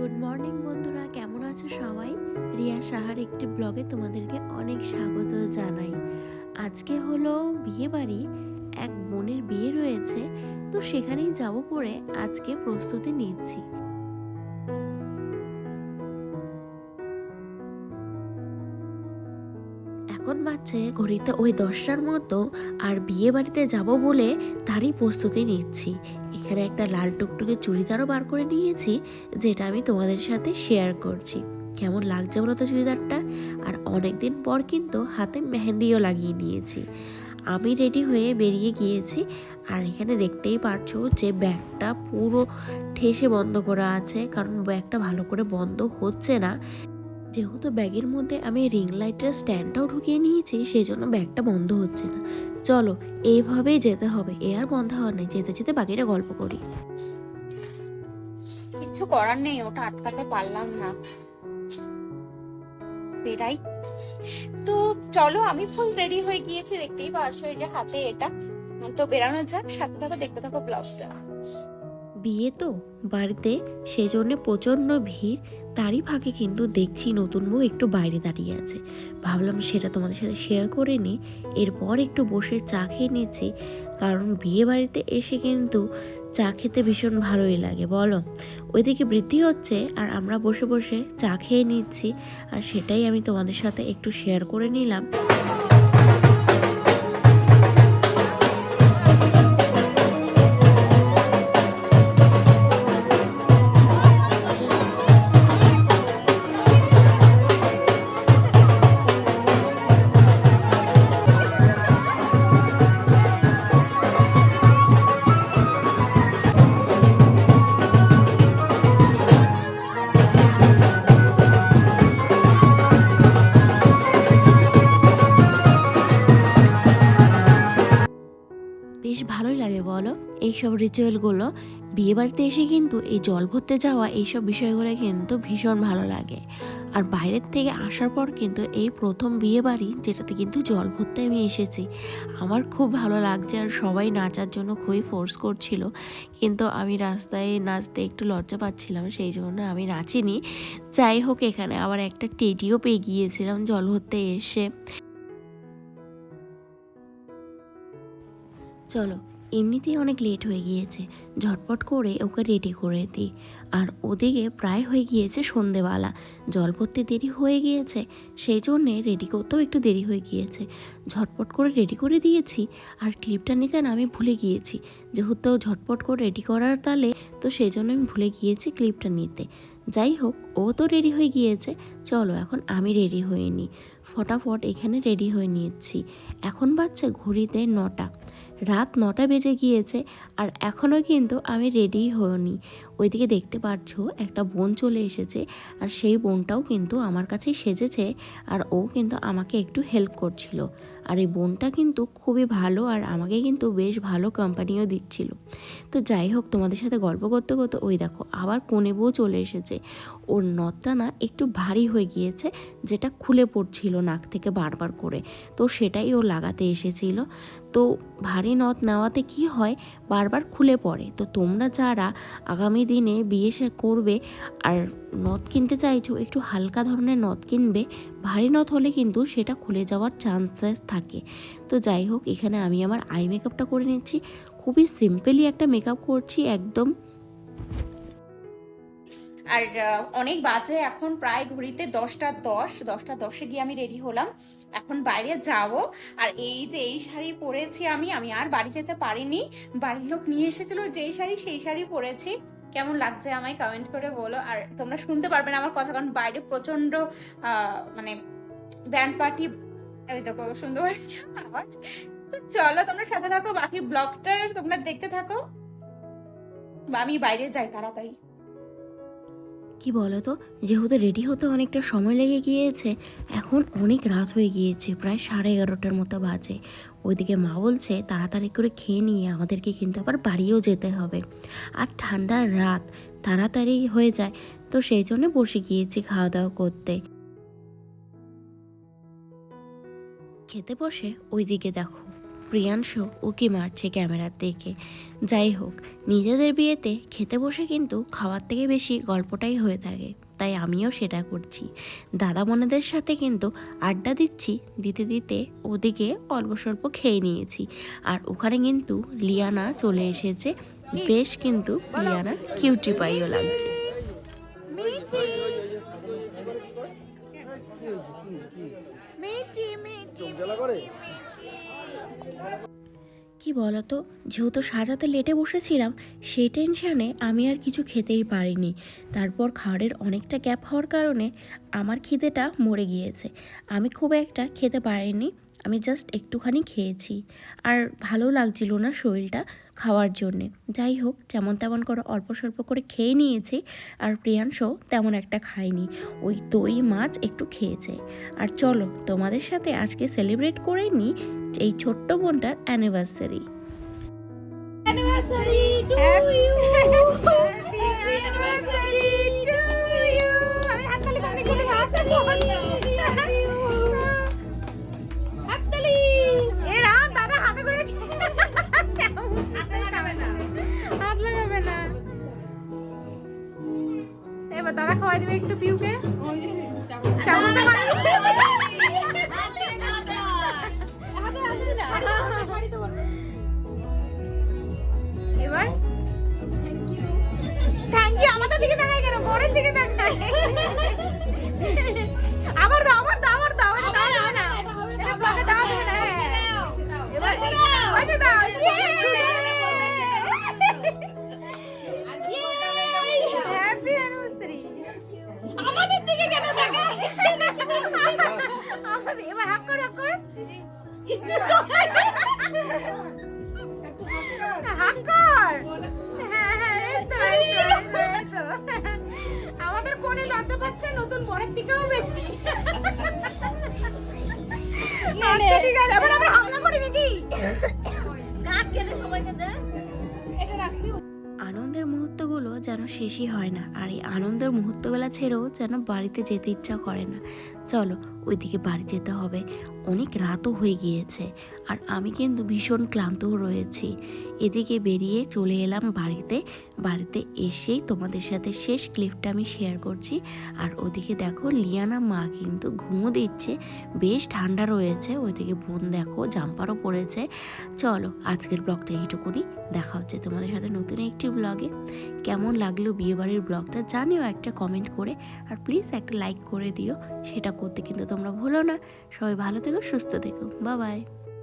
Good morning বন্ধুরা। কেমন আছো সবাই? রিয়া সাহার একটি ব্লগে তোমাদেরকে অনেক স্বাগত জানাই। আজকে হলো বিয়ে বাড়ি, এক বোনের বিয়ে রয়েছে, তো সেখানেই যাব পরে আজকে প্রস্তুতি নিচ্ছি। এখন বাচ্চে ঘড়িতে ওই দশটার মতো আর বিয়ে বাড়িতে যাব বলে তারই প্রস্তুতি নিচ্ছি। এখানে একটা লাল টুকটুকে চুড়িদারও বার করে নিয়েছি, যেটা আমি তোমাদের সাথে শেয়ার করছি। কেমন লাগছে বলো তো চুড়িদারটা? আর অনেকদিন পর কিন্তু হাতে মেহেন্দিও লাগিয়ে নিয়েছি। আমি রেডি হয়ে বেরিয়ে গিয়েছি আর এখানে দেখতেই পারছ যে ব্যাগটা পুরো ঠেসে বন্ধ করা আছে, কারণ ব্যাগটা ভালো করে বন্ধ হচ্ছে না। যেহেতু ব্যাগের মধ্যে আমি রিং লাইটের স্ট্যান্ডটাও ঢুকিয়ে নিয়েছি, সেই জন্য ব্যাগটা বন্ধ হচ্ছে না। চলো, এইভাবেই যেতে হবে। এ আর বন্ধ হওয়ার নেই। যেতে যেতে বাকিটা গল্প করি। কিচ্ছু করার নেই, ওটা আটকাতে পারলাম না। বেরাই তো চলো, আমি ফুল রেডি হয়ে গিয়েছি। দেখতেই পাচ্ছ এই যে হাতে এটা। তো বেরানো যাক, সাথে থাকো, দেখতে থাকো ব্লগটা বিয়ে তো, বাড়িতে। সেই জন্য প্রচণ্ড ভিড়। তারই ফাঁকে কিন্তু দেখছি নতুন বউ একটু বাইরে দাঁড়িয়ে আছে। ভাবলাম সেটা তোমাদের সাথে শেয়ার করে নিই এরপর একটু বসে চা খেয়ে নিচ্ছি। কারণ বিয়ে বাড়িতে এসে কিন্তু চা খেতে ভীষণ ভালোই লাগে, বলো? ওইদিকে বৃদ্ধি হচ্ছে আর আমরা বসে বসে চা খেয়ে নিচ্ছি। আর সেটাই আমি তোমাদের সাথে একটু শেয়ার করে নিলাম। বলো এইসব রিচুয়ালগুলো বিয়ে বাড়িতে এসে কিন্তু এই জল ভরতে যাওয়া এইসব বিষয়গুলো কিন্তু ভীষণ ভালো লাগে। আর বাইরের থেকে আসার পর কিন্তু এই প্রথম বিয়ে বাড়ি যেটাতে কিন্তু জল ভরতে আমি এসেছি, আমার খুব ভালো লাগছে আর সবাই নাচার জন্য খুবই ফোর্স করছিল। কিন্তু আমি রাস্তায় নাচতে একটু লজ্জা পাচ্ছিলাম, সেই জন্য আমি নাচিনি। যাই হোক, এখানে আবার একটা টেডিও পেয়ে গিয়েছিলাম জল ভরতে এসে। চলো এমনিতেই অনেক লেট হয়ে গিয়েছে। ঝটপট করে ওকে রেডি করে দিই। আর ওদিকে প্রায় হয়ে গিয়েছে সন্ধেবেলা। জল ভরতে দেরি হয়ে গিয়েছে, সেই জন্যে রেডি করতেও একটু দেরি হয়ে গিয়েছে। ঝটপট করে রেডি করে দিয়েছি, আর ক্লিপটা নিতে না আমি ভুলে গিয়েছি। যেহেতু ঝটপট করে রেডি করার তালে, তো সেই জন্য আমি ভুলে গিয়েছি ক্লিপটা নিতে। যাই হোক, ও তো রেডি হয়ে গিয়েছে, চলো এখন আমি রেডি হয়ে নিই। ফটাফট এখানে রেডি হয়ে নিয়েছি এখন বাচ্চা ঘড়িতে নটা। রাত নটা বেজে গিয়েছে আর এখনও কিন্তু আমি রেডি হইনি ওইদিকে দেখতে পাচ্ছ একটা বোন চলে এসেছে আর সেই বোনটাও কিন্তু আমার কাছেই সেজেছে আর ও কিন্তু আমাকে একটু হেল্প করছিল। আর এই বোনটা কিন্তু খুবই ভালো আর আমাকে কিন্তু বেশ ভালো কোম্পানিও দিচ্ছিল। তো যাই হোক, তোমাদের সাথে গল্প করতে করতে ওই দেখো আবার কোনে বউ চলে এসেছে। ওর নথটা না একটু ভারী হয়ে গিয়েছে, যেটা খুলে পড়ছিল নাক থেকে বারবার করে। তো সেটাই ও লাগাতে এসেছিল। তো ভারী নথ নেওয়াতে কি হয়? বারবার খুলে পড়ে। তো তোমরা যারা আগামী দিনে বিয়ে সে করবে আর নথ কিনতে চাইছো, একটু হালকা ধরনের নথ কিনবে, ভারী নথ হলে কিন্তু সেটা খুলে যাওয়ার চান্সেস থাকে। তো যাই হোক, এখানে আমি আমার আই মেকআপটা করে নিচ্ছি। খুবই সিম্পলি একটা মেকআপ করছি একদম। আর অনেক বাজে এখন, প্রায় ঘড়িতে দশটা দশ, দশটা দশে গিয়ে আমি রেডি হলাম। এখন বাইরে যাব। আর এই যে এই শাড়ি পরেছি আমি আমি আর বাড়ি যেতে পারিনি। বাড়ির লোক নিয়ে এসেছিল যেই শাড়ি, সেই শাড়ি পরেছি। কেমন লাগছে আমায় কমেন্ট করে বলো। আর তোমরা শুনতে পারবে না আমার কথা, কারণ বাইরে প্রচণ্ড মানে ব্যান্ড পার্টি এই দেখো পাচ্ছ আওয়াজ? তো চলো তোমরা সাথে থাকো, বাকি ব্লগটা তোমরা দেখতে থাকো। বা আমি বাইরে যাই তাড়াতাড়ি। কি বলো তো যেহেতু রেডি হতে অনেকটা সময় লেগে গিয়েছে, এখন অনেক রাত হয়ে গিয়েছে, প্রায় সাড়ে এগারোটার মতো বাজে। ওইদিকে মা বলছে, তাড়াতাড়ি করে খেয়ে নিয়ে আমাদেরকে কিন্তু আবার বাড়িও যেতে হবে। আর ঠান্ডার রাত তাড়াতাড়ি হয়ে যায়, তো সেই জন্য বসে গিয়েছি খাওয়া দাওয়া করতে। খেতে বসে ওইদিকে দেখো, প্রিয়াংশ ওকে মারছে ক্যামেরার দিকে। যাই হোক, নিজেদের বিয়েতে খেতে বসে কিন্তু খাওয়ার থেকে বেশি গল্পটাই হয়ে থাকে। তাই আমিও সেটা করছি দাদা বোনেদের সাথে কিন্তু আড্ডা দিচ্ছি দিতে দিতে ওদিকে অল্প স্বল্প খেয়ে নিয়েছি আর ওখানে কিন্তু লিয়ানা চলে এসেছে বেশ কিন্তু লিয়ানা কিউটি পাইও লাগছে কি বলতো? যেহেতু সাজাতে লেটে বসেছিলাম, সেই টেনশানে আমি আর কিছু খেতেই পারিনি। তারপর খাওয়ারের অনেকটা গ্যাপ হওয়ার কারণে আমার খিদেটা মরে গিয়েছে। আমি খুব একটা খেতে পারিনি। আমি জাস্ট একটুখানি খেয়েছি। আর ভালো লাগছিল না শরীরটা খাওয়ার জন্যে। যাই হোক যেমন তেমন করে অল্প স্বল্প করে খেয়ে নিয়েছি। আর প্রিয়াংশও তেমন একটা খায়নি। ওই দই মাছ একটু খেয়েছে। আর চলো তোমাদের সাথে আজকে সেলিব্রেট করে নিই এই ছোট্ট বোনটার anniversary anniversary to you happy anniversary to you আমি হাততালি বন্ধ করে হাততালি এবার দাদা খাওয়াই দিবে একটু পিউকে? এবার? থ্যাংক ইউ আমাদের দিকে তাকাই কেন? দিকে তাকাই আবার দাও আবার দাও আবার দাও। দাও না। দাও। না এবার পয়সা দাও। এবার হাক কর হাক কর। হাক কর। হ্যাঁ হ্যাঁ এই তো এই তো, এই তো, এই তো। আমাদের কোণে লজ্জা পাচ্ছে নতুন বরের দিকেও বেশি। আচ্ছা, ঠিক আছে। শেষই হয় না। আর এই আনন্দের মুহূর্তগুলো ছেড়েও যেন বাড়িতে যেতে ইচ্ছা করে না। চলো, ওইদিকে বাড়ি যেতে হবে। অনেক রাতও হয়ে গিয়েছে। আর আমি কিন্তু ভীষণ ক্লান্তও রয়েছি। এদিকে বেরিয়ে চলে এলাম বাড়িতে। বাড়িতে এসেই তোমাদের সাথে শেষ ক্লিপটা আমি শেয়ার করছি। আর ওদিকে দেখো, লিয়ানা মা কিন্তু ঘুমো দিচ্ছে। বেশ ঠান্ডা রয়েছে। ওইদিকে বোন দেখো, জাম্পারও পড়েছে চলো, আজকের ব্লগটা এইটুকুনি। দেখা হচ্ছে তোমাদের সাথে নতুন একটি ব্লগে। কেমন লাগল বিয়েবাড়ির ব্লগটা জানিও একটা কমেন্ট করে। আর প্লিজ একটা লাইক করে দিও। সেটা করতে কিন্তু তোমরা ভুলো না। সবাই ভালো থেকো, সুস্থ থেকো। বা বাই